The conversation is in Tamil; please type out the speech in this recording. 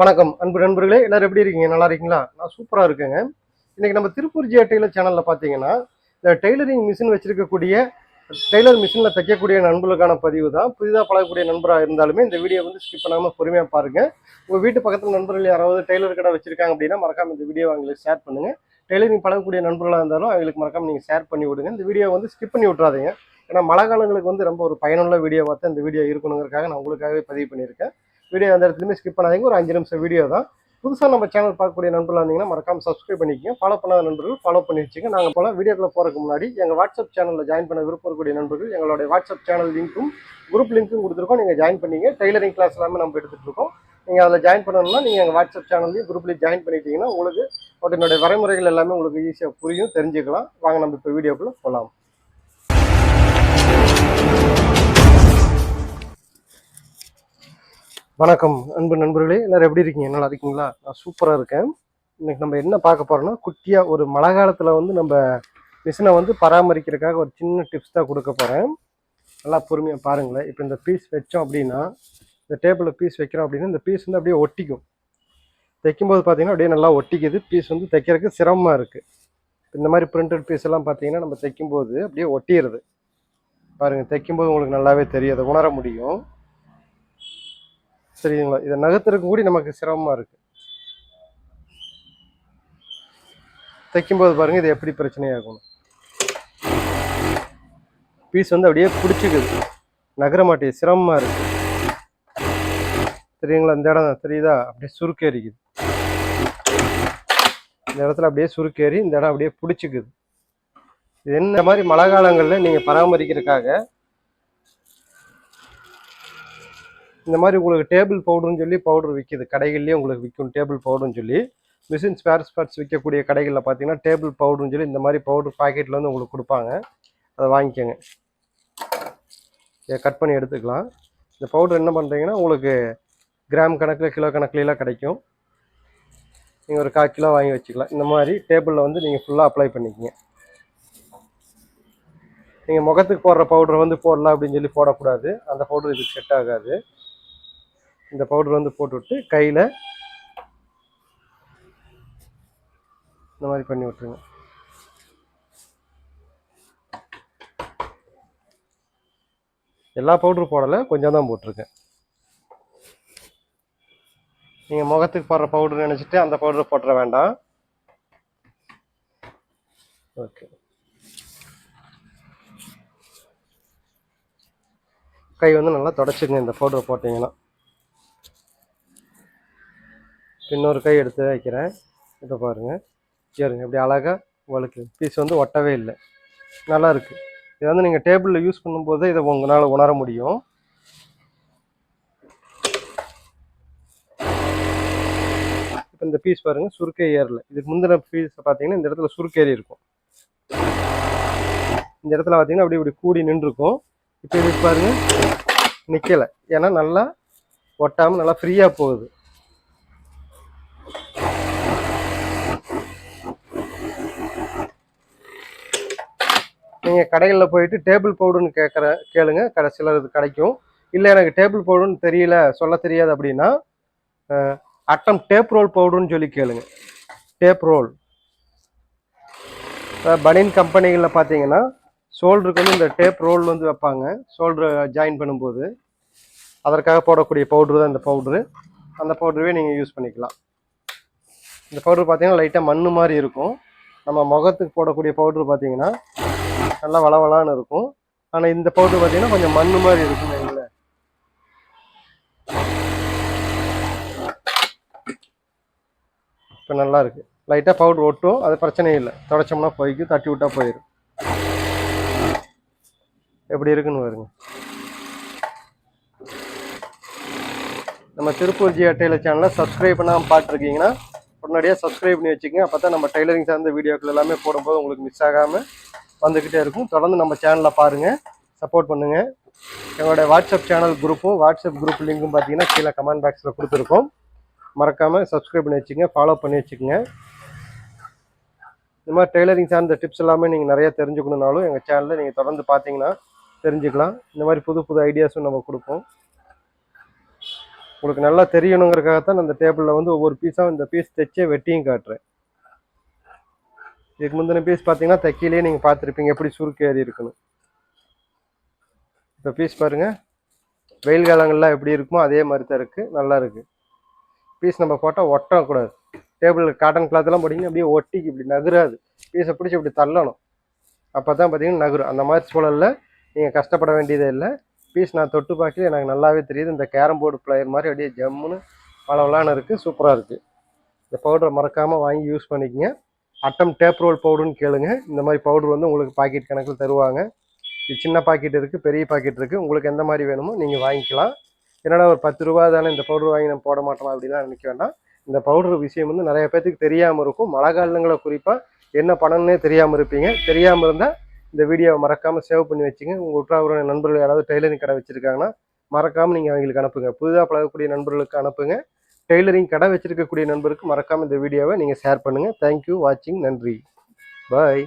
வணக்கம். அன்பு நண்பர்களே எல்லாரும் எப்படி இருக்கீங்க? நல்லா இருக்கீங்களா? நான் சூப்பராக இருக்கேங்க. இன்னைக்கு நம்ம திருப்பூர் ஜியா டெய்லர் சேனலில் பார்த்தீங்கன்னா இந்த டெய்லரிங் மிஷின் வச்சிருக்கக்கூடிய டெய்லர் மிஷினில் தைக்கக்கூடிய நண்பர்களுக்கான பதிவு தான். புதிதாக பழகக்கூடிய நண்பராக இருந்தாலுமே இந்த வீடியோ வந்து ஸ்கிப் பண்ணாமல் பொறுமையாக பாருங்கள் உங்கள் வீட்டு பக்கத்தில் நண்பர்கள் யாராவது டெய்லர் கடை வச்சிருக்காங்க அப்படின்னா மறக்காம இந்த வீடியோ அவங்களுக்கு ஷேர் பண்ணுங்கள் டெய்லரிங் பழகக்கூடிய நண்பர்களாக இருந்தாலும் அவங்களுக்கு மறக்காம நீங்கள் ஷேர் பண்ணி விடுங்க. இந்த வீடியோ வந்து ஸ்கிப் பண்ணி விட்றாதீங்க ஏன்னா மழை காலங்களுக்கு வந்து ரொம்ப ஒரு பயனுள்ள வீடியோவாக தான் இந்த வீடியோ இருக்கணுங்கிறதுக்காக நான் உங்களுக்காகவே பதிவு பண்ணியிருக்கேன். வீடியோ அந்த இடத்துலையுமே ஸ்கிப் பண்ணாதீங்க. ஒரு அஞ்சு நிமிஷம் வீடியோ தான். புதுசாக நம்ம சேனல் பார்க்கக்கூடிய நண்பர்களாக இருந்தீங்கன்னா மறக்காம சப்ஸ்கிரைப் பண்ணிக்கோங்க. ஃபாலோ பண்ணாத நண்பர்கள் ஃபாலோ பண்ணி வச்சுங்க நாங்கள் போல வீடியோக்குள்ள போகிறதுக்கு முன்னாடி எங்கள் வாட்ஸ்அப் சேனலில் ஜாயின் பண்ண விருப்பக்கூடிய நண்பர்கள் எங்களுடைய வாட்ஸ்அப் சேனல் லிங்க்கும் குரூப் லிங்க்கும் கொடுத்துருக்கோம். நீங்கள் ஜாயின் பண்ணிங்க டெய்லரிங் கிளாஸ் எல்லாமே நம்ம எடுத்துகிட்டு இருக்கோம். நீங்கள் அதில் ஜாயின் பண்ணணும்னா நீங்கள் எங்கள் வாட்ஸ்அப் சேனல்லையும் குரூப்லேயும் ஜாயின் பண்ணிட்டீங்கன்னா உங்களுக்கு என்னுடைய வரைமுறைகள் எல்லாமே உங்களுக்கு ஈஸியாக புரியும் தெரிஞ்சுக்கலாம். வாங்க நம்ம இப்போ வீடியோக்குள்ளே போகலாம் வணக்கம் அன்பு நண்பர்களே எல்லாரும் எப்படி இருக்கீங்க? நல்லா இருக்கீங்களா? நான் சூப்பராக இருக்கேன். இன்னைக்கு நம்ம என்ன பார்க்க போறோம்னா குட்டியாக ஒரு மழை காலத்தில் வந்து நம்ம மிஷினை வந்து பராமரிக்கிறதுக்காக ஒரு சின்ன டிப்ஸ் தான் கொடுக்க போகிறேன் நல்லா பொறுமையாக பாருங்களேன். இப்போ இந்த பீஸ் வச்சோம் அப்படின்னா இந்த டேபிளில் பீஸ் வைக்கிறோம் அப்படின்னா இந்த பீஸ் வந்து அப்படியே ஒட்டிக்கும். தைக்கும்போது பார்த்தீங்கன்னா அப்படியே நல்லா ஒட்டிக்குது. பீஸ் வந்து தைக்கிறதுக்கு சிரமமாக இருக்குது இந்த மாதிரி பிரிண்டட் பீஸ் எல்லாம் பார்த்தீங்கன்னா நம்ம தைக்கும்போது அப்படியே ஒட்டிடுது பாருங்கள் தைக்கும்போது உங்களுக்கு நல்லாவே தெரியும். அதை உணர முடியும். சரிங்களா? இதை நகர்த்துறதுக்கு கூட நமக்கு சிரமமாக இருக்குது தைக்கும்போது பாருங்கள் இது எப்படி பிரச்சனையாகும் பீஸ் வந்து அப்படியே பிடிச்சிக்குது. நகர மாட்டேங்குது சிரமமாக இருக்குது சரிங்களா இந்த இடம் தெரியுதா? அப்படியே சுருக்கேறிக்குது. இந்த இடத்துல அப்படியே சுருக்கேறி இந்த இடம் அப்படியே பிடிச்சிக்குது. இது என்ன மாதிரி மழை காலங்களில் நீங்கள் பராமரிக்கிறதுக்காக இந்த மாதிரி உங்களுக்கு டேபிள் பவுடர்னு சொல்லி பவுடர் விற்கிது கடைகள்லேயே உங்களுக்கு விற்கும் டேபிள் பவுடர்னு சொல்லி. மிஷின் ஸ்பேர் ஸ்பேர்ஸ் விற்கக்கூடிய கடைகளில் பார்த்தீங்கன்னா டேபிள் பவுடர்னு சொல்லி இந்த மாதிரி பவுடர் பாக்கெட்டில் வந்து உங்களுக்கு கொடுப்பாங்க. அதை வாங்கிக்கோங்க. இதை கட் பண்ணி எடுத்துக்கலாம். இந்த பவுடர் என்ன பண்ணுறீங்கன்னா உங்களுக்கு கிராம் கணக்கில் கிலோ கணக்குலாம் கிடைக்கும். நீங்கள் ஒரு கால் கிலோ வாங்கி வச்சுக்கலாம். இந்த மாதிரி டேபிளில் வந்து நீங்கள் ஃபுல்லாக அப்ளை பண்ணிக்கங்க. நீங்கள் முகத்துக்கு போடுற பவுடர் வந்து போடலாம் அப்படின்னு சொல்லி போடக்கூடாது. அந்த பவுடர் இதுக்கு செட் ஆகாது. இந்த பவுடர் வந்து போட்டுவிட்டு கையில் இந்த மாதிரி பண்ணி விட்டுருங்க. எல்லா பவுடரும் போடலை கொஞ்சம் தான் போட்டிருக்கேன். நீங்கள் முகத்துக்கு போடுற பவுடர் நினச்சிட்டு அந்த பவுடர் போட்டுற வேண்டாம். ஓகே. கை வந்து நல்லா தொடச்சிங்க இந்த பவுடரை போட்டிங்கன்னா. இன்னொரு கை எடுத்து வைக்கிறேன். இப்போ பாருங்கள் சரிங்க இப்படி அழகாக வழுக்கு. பீஸ் வந்து ஒட்டவே இல்லை. நல்லா இருக்குது இதை வந்து நீங்கள் டேபிளில் யூஸ் பண்ணும்போது இதை உங்களால் உணர முடியும். இப்போ இந்த பீஸ் பாருங்கள் சுருக்கே ஏறல. இதுக்கு முந்தின பீஸை பார்த்தீங்கன்னா இந்த இடத்துல சுருக்கேறி இருக்கும். இந்த இடத்துல பார்த்தீங்கன்னா அப்படி இப்படி கூடி நின்றுருக்கும் இப்போ இதுக்கு பாருங்கள் நிற்கலை ஏன்னா நல்லா ஒட்டாமல் நல்லா ஃப்ரீயாக போகுது. நீங்கள் கடைகளில் போயிட்டு டேபிள் பவுடுன்னு கேட்குற கேளுங்க. கடைசியில் இது கிடைக்கும். இல்லை எனக்கு டேபிள் பவுடுன்னு தெரியல சொல்ல தெரியாது அப்படின்னா அட்டம் டேப் ரோல் பவுடுன்னு சொல்லி கேளுங்க. Tape role. பனின் கம்பெனிகளில் பார்த்தீங்கன்னா ஷோல்டருக்கு வந்து இந்த டேப் ரோல் வந்து வைப்பாங்க. ஷோல்டர் ஜாயின் பண்ணும்போது அதற்காக போடக்கூடிய பவுட்ரு தான் இந்த பவுட்ரு. அந்த பவுடரவே நீங்கள் யூஸ் பண்ணிக்கலாம். இந்த பவுட்ரு பார்த்தீங்கன்னா லைட்டாக மண் மாதிரி இருக்கும். நம்ம முகத்துக்கு போடக்கூடிய பவுட்ரு பார்த்தீங்கன்னா நல்லா வளவலான்னு இருக்கும். ஆனால் இந்த பவுடர் பார்த்தீங்கன்னா கொஞ்சம் மண்ணு மாதிரி இருக்கும் வைங்களேன் இப்போ நல்லா இருக்கு. லைட்டாக பவுடர் ஒட்டும். அது பிரச்சனை இல்லை. தொடச்சோம்னா போய்க்கும். தட்டி விட்டா போயிடும் எப்படி இருக்குன்னு வருங்க நம்ம திருப்பூர் ஜி டெய்லர் சேனலை சப்ஸ்கிரைப் பண்ணாமல் பார்த்துருக்கீங்கன்னா உடனடியாக சப்ஸ்கிரைப் பண்ணி வச்சுக்கோங்க. அப்போ தான் நம்ம டெய்லரிங் சார்ந்த வீடியோக்கள் எல்லாமே போடும்போது உங்களுக்கு மிஸ் ஆகாமல் வந்துக்கிட்டே இருக்கும். தொடர்ந்து நம்ம சேனலை பாருங்கள் சப்போர்ட் பண்ணுங்கள் எங்களுடைய வாட்ஸ்அப் சேனல் குரூப்பும் வாட்ஸ்அப் குரூப் லிங்க்கும் பார்த்தீங்கன்னா கீழே கமெண்ட் பாக்ஸில் கொடுத்துருக்கோம். மறக்காமல் சப்ஸ்கிரைப் பண்ணி வச்சுக்கோங்க ஃபாலோ பண்ணி வச்சுக்கோங்க. இந்த மாதிரி டெய்லரிங் சார்ந்த டிப்ஸ் எல்லாமே நீங்கள் நிறையா தெரிஞ்சுக்கணுனாலும் எங்கள் சேனலில் நீங்கள் தொடர்ந்து பார்த்தீங்கன்னா தெரிஞ்சுக்கலாம். இந்த மாதிரி புது புது ஐடியாஸும் நம்ம கொடுப்போம். உங்களுக்கு நல்லா தெரியணுங்கிறக்காக தான் அந்த டேபிளில் வந்து ஒவ்வொரு பீஸாக இந்த பீஸ் தைச்சே வெட்டியும் காட்டுறேன். இதுக்கு முந்தின பீஸ் பார்த்தீங்கன்னா தைக்கிலே நீங்கள் பார்த்துருப்பீங்க எப்படி சுருக்கு ஏறி இருக்குன்னு. இப்போ பீஸ் பாருங்கள் வெயில் காலங்கள்லாம் எப்படி இருக்குமோ அதே மாதிரி தான் இருக்குது நல்லா இருக்குது பீஸ் நம்ம போட்டால் ஒட்டக்கூடாது. டேபிள் காட்டன் கிளாத்லாம் போட்டிங்கன்னா அப்படியே ஒட்டிக்கு இப்படி நகராது. பீஸை பிடிச்சி இப்படி தள்ளணும். அப்போ தான் பார்த்தீங்கன்னா நகரும். அந்த மாதிரி சூழலில் நீங்கள் கஷ்டப்பட வேண்டியதே இல்லை. பீஸ் நான் தொட்டு பார்க்கல எனக்கு நல்லாவே தெரியுது. இந்த கேரம் போர்டு பிளேயர் மாதிரி அப்படியே ஜம்முன்னு பளபளன்னு இருக்குது சூப்பராக இருக்குது இந்த பவுடரை மறக்காமல் வாங்கி யூஸ் பண்ணிக்கங்க. அட்டம் டேப் ரோல் பவுடர்னு கேளுங்க. இந்த மாதிரி பவுடர் வந்து உங்களுக்கு பாக்கெட் கணக்கில் தருவாங்க. இது சின்ன பாக்கெட் இருக்குது பெரிய பாக்கெட் இருக்குது உங்களுக்கு எந்த மாதிரி வேணுமோ நீங்கள் வாங்கிக்கலாம். என்னடா ஒரு பத்து ரூபா தானே இந்த பவுடர் வாங்கி நம்ம போட மாட்டோம் அப்படிலாம் நினைக்க வேண்டாம். இந்த பவுடர் விஷயம் வந்து நிறைய பேர்த்துக்கு தெரியாமல் இருக்கும். மழை காலங்களை குறிப்பாக என்ன பண்ணணுன்னே தெரியாமல் இருப்பீங்க. தெரியாமல் இருந்தால் இந்த வீடியோவை மறக்காமல் சேவ் பண்ணி வச்சுங்க. உங்கள் உற்றாவுற நண்பர்கள் யாராவது டெய்லரிங் கடை வச்சுருக்காங்கன்னா மறக்காமல் நீங்கள் அவங்களுக்கு அனுப்புங்க. புதிதாக பழகக்கூடிய நண்பர்களுக்கு அனுப்புங்க. டெய்லரிங் கடை வச்சிருக்கக்கூடிய நண்பருக்கு மறக்காமல் இந்த வீடியோவை நீங்கள் ஷேர் பண்ணுங்கள் தேங்க்யூ வாட்சிங் நன்றி. பாய்